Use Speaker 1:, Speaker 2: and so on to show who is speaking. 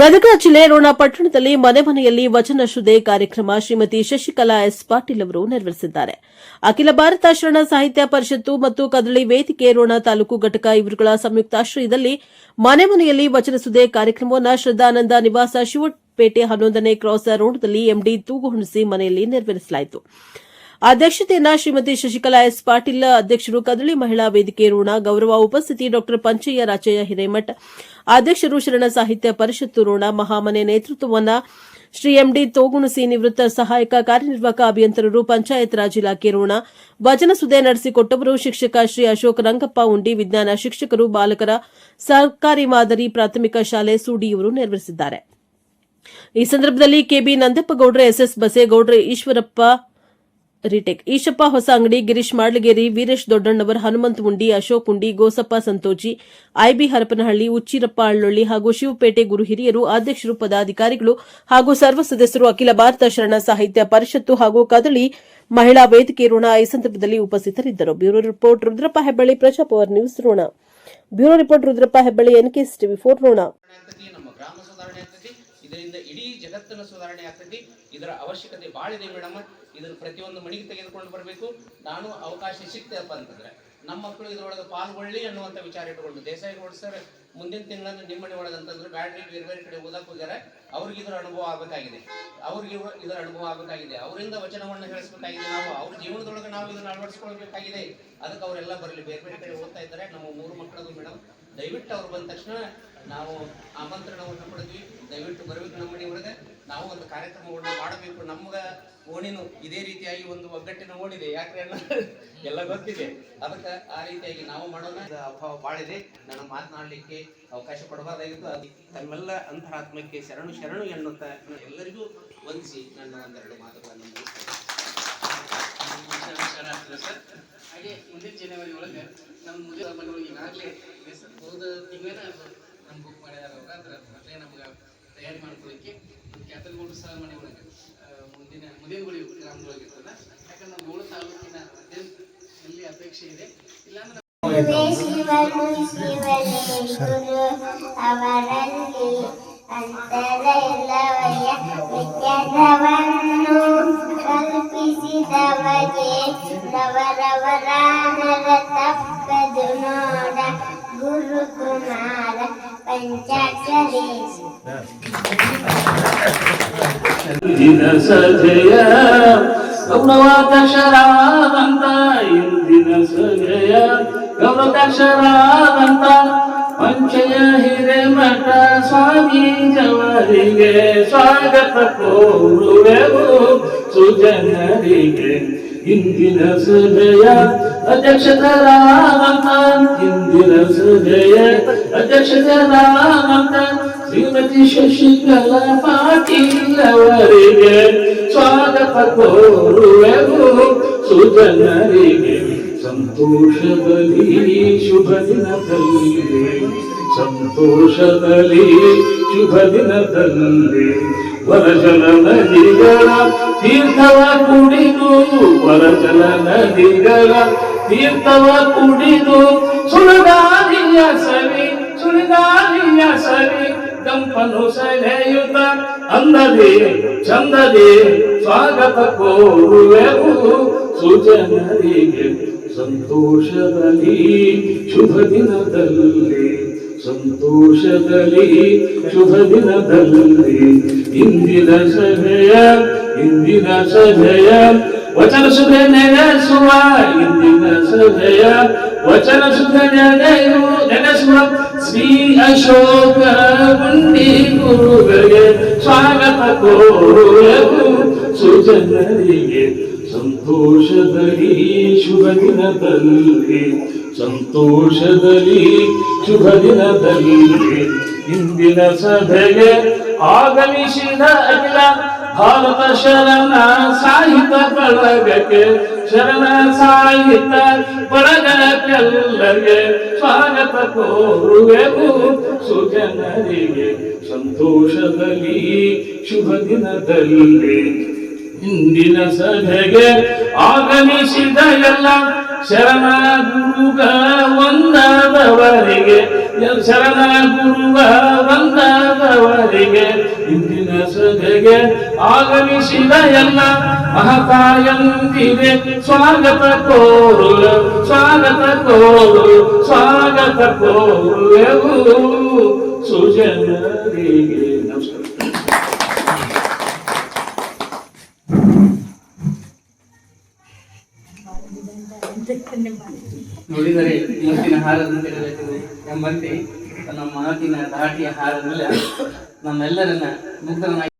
Speaker 1: ಗದಗ ಜಿಲ್ಲೆ ರೋಣ ಪಟ್ಟಣದಲ್ಲಿ ಮನೆ ಮನೆಯಲ್ಲಿ ವಚನ ಶ್ರುದೆ ಕಾರ್ಯಕ್ರಮ ಶ್ರೀಮತಿ ಶಶಿಕಲಾ ಎಸ್ ಪಾಟೀಲ್ ಅವರು ನೆರವೇರಿಸಿದ್ದಾರೆ. ಅಖಿಲ ಭಾರತ ಶರಣ ಸಾಹಿತ್ಯ ಪರಿಷತ್ತು ಮತ್ತು ಕದಳಿ ವೇದಿಕೆ ರೋಣ ತಾಲೂಕು ಘಟಕ ಇವರುಗಳ ಸಂಯುಕ್ತಾಶ್ರಯದಲ್ಲಿ ಮನೆ ಮನೆಯಲ್ಲಿ ವಚನ ಸುದೆ ಕಾರ್ಯಕ್ರಮವನ್ನು ಶ್ರದ್ಧಾನಂದ ನಿವಾಸ ಶಿವಪೇಟೆ ಹನ್ನೊಂದನೇ ಕ್ರಾಸ್ ರೋಣದಲ್ಲಿ ಎಂಡಿ ತೂಗುಹುಣಿಸಿ ಮನೆಯಲ್ಲಿ ನೆರವೇರಿಸಲಾಯಿತು. ಅಧ್ಯಕ್ಷತೆಯನ್ನ ಶ್ರೀಮತಿ ಶಶಿಕಲಾ ಎಸ್ ಪಾಟೀಲ್, ಅಧ್ಯಕ್ಷರು ಕದಳಿ ಮಹಿಳಾ ವೇದಿಕೆ ಋಣ ಗೌರವ ಉಪಸ್ಥಿತಿ ಡಾ ಪಂಚಯ್ಯ ರಾಚಯ್ಯ ಹಿರೇಮಠ್ ಅಧ್ಯಕ್ಷರು ಶರಣ ಸಾಹಿತ್ಯ ಪರಿಷತ್ತು ಋಣ ಮಹಾಮನೆ ನೇತೃತ್ವವನ್ನ ಶ್ರೀ ಎಂಡಿ ತೋಗುಣಸಿ ನಿವೃತ್ತ ಸಹಾಯಕ ಕಾರ್ಯನಿರ್ವಾಹಕ ಅಭಿಯಂತರರು ಪಂಚಾಯತ್ ರಾಜ್ ಇಲಾಖೆ ಋಣ ವಚನ ಸುದೆ ನಡೆಸಿಕೊಟ್ಟವರು ಶಿಕ್ಷಕ ಶ್ರೀ ಅಶೋಕ್ ರಂಗಪ್ಪ ಉಂಡಿ ವಿಜ್ಞಾನ ಶಿಕ್ಷಕರು ಬಾಲಕರ ಸರ್ಕಾರಿ ಮಾದರಿ ಪ್ರಾಥಮಿಕ ಶಾಲೆ ಸೂಡಿ ಇವರು ನೆರವೇರಿಸಿದ್ದಾರೆ. ಈ ಸಂದರ್ಭದಲ್ಲಿ ಕೆಬಿ ನಂದಪ್ಪಗೌಡ್ರೆ ಎಸ್ಎಸ್ ಬಸೇಗೌಡ್ರೆ ಈಶ್ವರಪ್ಪ ರಿಟೆಕ್. ಈಶಪ್ಪ ಹೊಸ ಅಂಗಡಿ ಗಿರೀಶ್ ಮಾಡ್ಲಗೇರಿ, ವೀರೇಶ್ ದೊಡ್ಡಣ್ಣವರ್, ಹನುಮಂತ ಮುಂಡಿ, ಅಶೋಕ್ ಉಂಡಿ ಗೋಸಪ್ಪ ಸಂತೋಜಿ, ಐಬಿ ಹರಪನಹಳ್ಳಿ, ಉಚ್ಚಿರಪ್ಪ ಅಳ್ಳೊಳ್ಳಿ ಹಾಗೂ ಶಿವಪೇಟೆ ಗುರು ಹಿರಿಯರು, ಅಧ್ಯಕ್ಷರು, ಪದಾಧಿಕಾರಿಗಳು ಹಾಗೂ ಸರ್ವ ಸದಸ್ಯರು ಅಖಿಲ ಭಾರತ ಶರಣ ಸಾಹಿತ್ಯ ಪರಿಷತ್ತು ಹಾಗೂ ಕದಳಿ ಮಹಿಳಾ ವೇದಿಕೆ ಋಣ ಈ ಸಂದರ್ಭದಲ್ಲಿ ಉಪಸ್ಥಿತರಿದ್ದರು. Bureau report Rudrappa Hebballi Prajapower news ಋಣ. Bureau report Rudrappa Hebballi NKS TV four ಋಣ
Speaker 2: ಇದರಿಂದ ಇಡೀ ಜಗತ್ತನ್ನು ಸುಧಾರಣೆ ಆಗ್ತೈತಿ. ಇದರ ಅವಶ್ಯಕತೆ ಭಾಳ ಇದೆ ಮೇಡಮ್. ಇದನ್ನ ಪ್ರತಿಯೊಂದು ಮನೆಗೆ ತೆಗೆದುಕೊಂಡು ಬರಬೇಕು. ನಾನು ಅವಕಾಶ ಸಿಕ್ತಪ್ಪ ಅಂತಂದ್ರೆ ನಮ್ಮ ಮಕ್ಕಳು ಇದರೊಳಗೆ ಪಾಲ್ಗೊಳ್ಳಿ ಅನ್ನುವಂಥ ವಿಚಾರ ಇಟ್ಕೊಂಡು, ದೇಸಾಯಿ ಸರ್ ಮುಂದಿನ ತಿಂಗಳಲ್ಲಿ ನಿಮ್ಮ ಮನೆ ಒಳಗೆ ಅಂತಂದ್ರೆ ಬ್ಯಾಡ್ರಿ, ಬೇರೆ ಬೇರೆ ಕಡೆ ಓದಕ್ಕೆ ಹೋಗ್ಯಾರ, ಅವ್ರಿಗೆ ಇದರ ಅನುಭವ ಆಗಬೇಕಾಗಿದೆ. ಅವ್ರಿಗೆ ಇದರ ಅನುಭವ ಆಗಬೇಕಾಗಿದೆ. ಅವರಿಂದ ವಚನವನ್ನು ಹೇಳಿಸ್ಬೇಕಾಗಿದೆ ನಾವು. ಅವ್ರ ಜೀವನದೊಳಗೆ ನಾವು ಇದನ್ನು ಅಳವಡಿಸ್ಕೊಳ್ಬೇಕಾಗಿದೆ. ಅದಕ್ಕೆ ಅವರೆಲ್ಲ ಬರಲಿ. ಬೇರೆ ಬೇರೆ ಕಡೆ ಓದ್ತಾ ಇದ್ದಾರೆ. ನಮ್ಮ ಮೂರು ಮಕ್ಕಳದು ಮೇಡಮ್ ದಯವಿಟ್ಟು ಅವ್ರು ಬಂದ ತಕ್ಷಣ ನಾವು ಆಮಂತ್ರಣವನ್ನು ಕೊಡಿದ್ವಿ ದಯವಿಟ್ಟು ಬರಬೇಕು ನಮ್ಮ ಮನೆಯೊಳಗೆ. ನಾವು ಒಂದು ಕಾರ್ಯಕ್ರಮವನ್ನು ಮಾಡಬೇಕು. ನಮ್ಗ ಓಣಿನು ಇದೇ ರೀತಿಯಾಗಿ ಒಂದು ಒಗ್ಗಟ್ಟಿನ ಓಣಿದೆ. ಅನ್ನೋದು ಎಲ್ಲ ಗೊತ್ತಿದೆ. ಅದಕ್ಕೆ ಆ ರೀತಿಯಾಗಿ ನಾವು ಮಾಡೋಣ. ಅಭಾವ ಇದೆ. ನಾನು ಮಾತನಾಡಲಿಕ್ಕೆ ಅವಕಾಶ ಕೊಡಬಾರ್ದಾಗಿತ್ತು. ತಮ್ಮೆಲ್ಲ ಅಂತರಾತ್ಮಕ್ಕೆ ಶರಣು ಶರಣು ಎನ್ನುತ್ತಾ ಎಲ್ಲರಿಗೂ ವಂದಿಸಿ ನನ್ನ ಒಂದೆರಡು ಮಾತುಗಳನ್ನು ಮುಗಿಸ್ತೇನೆ.
Speaker 3: ಹಾಗೆ ಮುಂದಿನ ಜನವರಿ ಒಳಗೆ ನಮ್ಮ ಮುಂದಿನ ಮನೆಯೊಳಗೆ ಈಗಾಗಲೇ ಹೋದ ತಿಂಗಳ ಬುಕ್ ಮಾಡಿದಾರ ಅವ್ರು ಅದ್ರ ಮೊದಲೇ ಮಾಡ್ಕೊಳ್ಳಿಕ್ಕೆ ಮನೆ ಒಳಗೆ ಮುಂದಿನ ಮುದಿನಗುಳಿ ಗ್ರಾಮದೊಳಗೆ ಇರ್ತದ ಯಾಕಂದ್ರೆ ನಮ್ಮ ಇಲ್ಲಿ ಅಪೇಕ್ಷೆ ಇದೆ. ಇಲ್ಲಾಂದ್ರೆ
Speaker 4: ಶಿವನು ಶಿವನೇ ಗುರು ಅವರಲ್ಲಿ ಅಂತರಲ್ಲವಯ ವಿಜ್ಞಾನವನ್ನು ಕಲ್ಪಿಸಿದವಗೆ ನವರವರ ನರ ತಪ್ಪದು ನೋಡ ಗುರುಕುಮಾರ ಪಂಚಾಕ್ಷರೇಶ
Speaker 5: ಇಂದಿನ ಸಜಯ ಗೌರವಾಧ್ಯಕ್ಷರಾದಂತ ಇಂದಿನ ಸಜಯ ಗೌರವಾಧ್ಯಕ್ಷರಾದಂತ ಜವರಿಗೆ ಸ್ವಾಗತ ಕೋರುವೆವು. ಸುಜನರಿಗೆ ಇಂದಿನ ಸಭೆಯ ಅಧ್ಯಕ್ಷರಾದಂತ ಇಂದಿನ ಸಭೆಯ ಅಧ್ಯಕ್ಷರಾದಂತ ಶ್ರೀಮತಿ ಶಶಿಕಲಾ ಪಾಟೀಲ್ ಅವರಿಗೆ ಸ್ವಾಗತ ಕೋರುವೆವು. ಸುಜನರಿಗೆ ಸಂತೋಷದಲ್ಲಿ ಶುಭ ದಿನದಲ್ಲಿ. ಸಂತೋಷದಲ್ಲಿ ಶುಭ ದಿನದಲ್ಲಿ ವರಜಲ ನದಿಗಳ ತೀರ್ಥವ ಕುಡಿದು ವರಜಲ ನದಿಗಳ ತೀರ್ಥವ ಕುಡಿದು ಸುಳಗಾಲಿಯ ಸವಿ ಸುಳಗಾಲಿಯ ಸವಿ ಕಂಪನು ಸೆಳೆಯುತ್ತ ಅಂದದೆ, ಚಂದದೆ ಸ್ವಾಗತ ಕೋರುವೆವು ಸುಜನರಿಗೆ. ಸಂತೋಷದಲ್ಲಿ ಶುಭ ದಿನದಲ್ಲಿ ಸಂತೋಷದಲ್ಲಿ ಶುಭ ದಿನದಲ್ಲಿ ಇಂದಿನ ಸಭೆಯ ಇಂದಿನ ಸಭೆಯ ವಚನ ಸುಧೆ ನೆನೆಸುವ ಇಂದಿನ ಸಭೆಯ ವಚನ ಸುಧೆ ನೆನೆಯು ನೆನೆಸುವ ಶ್ರೀ ಅಶೋಕ ಗುಂಡಿ ಗುರುಗಳಿಗೆ ಸ್ವಾಗತ ಕೋರುವೆವು ಸುಜನರಿಗೆ ಸಂತೋಷದಲ್ಲಿ ಶುಭ ದಿನದಲ್ಲಿ ಸಂತೋಷದಲ್ಲಿ ಶುಭ ದಿನದಲ್ಲಿ ಇಂದಿನ ಸಭೆಗೆ ಆಗಮಿಸಿದ ಅಖಿಲ ಭಾರತ ಶರಣ ಸಾಹಿತ್ಯ ಬಳಗಕ್ಕೆ ಶರಣ ಸಾಹಿತ್ಯ ಬಳಗಕ್ಕೆಲ್ಲರಿಗೆ ಸ್ವಾಗತ ಕೋರುವೆವು ಸುಜನರಿಗೆ. ಸಂತೋಷದಲ್ಲಿ ಶುಭ ದಿನದಲ್ಲಿ ಇಂದಿನ ಸಭೆಗೆ ಆಗಮಿಸಿದ ಎಲ್ಲ ಶರಣ ಗುರುಗ ಒಂದಾದವರಿಗೆ ಶರಣ ಗುರುಗ ಒಂದಾದವರಿಗೆ ಇಂದಿನ ಸಭೆಗೆ ಆಗಮಿಸಿದ ಎಲ್ಲ ಮಹತಾಯಂತಿದೆ ಸ್ವಾಗತ ಕೋರು ಸ್ವಾಗತ ಕೋರು ಸ್ವಾಗತ ಕೋರು ಸುಜನರಿಗೆ ನಮಸ್ಕಾರ.
Speaker 3: ನೋಡಿದರೆ ಮುತ್ತಿನ ಹಾರದಂತೆ ಎಂಬಂತೆ ತನ್ನ ಮಾತಿನ ದಾಟಿಯ ಹಾರದಲ್ಲ ನಮ್ಮೆಲ್ಲರನ್ನ ಮುಗ್ಧರನ್ನಾಗಿ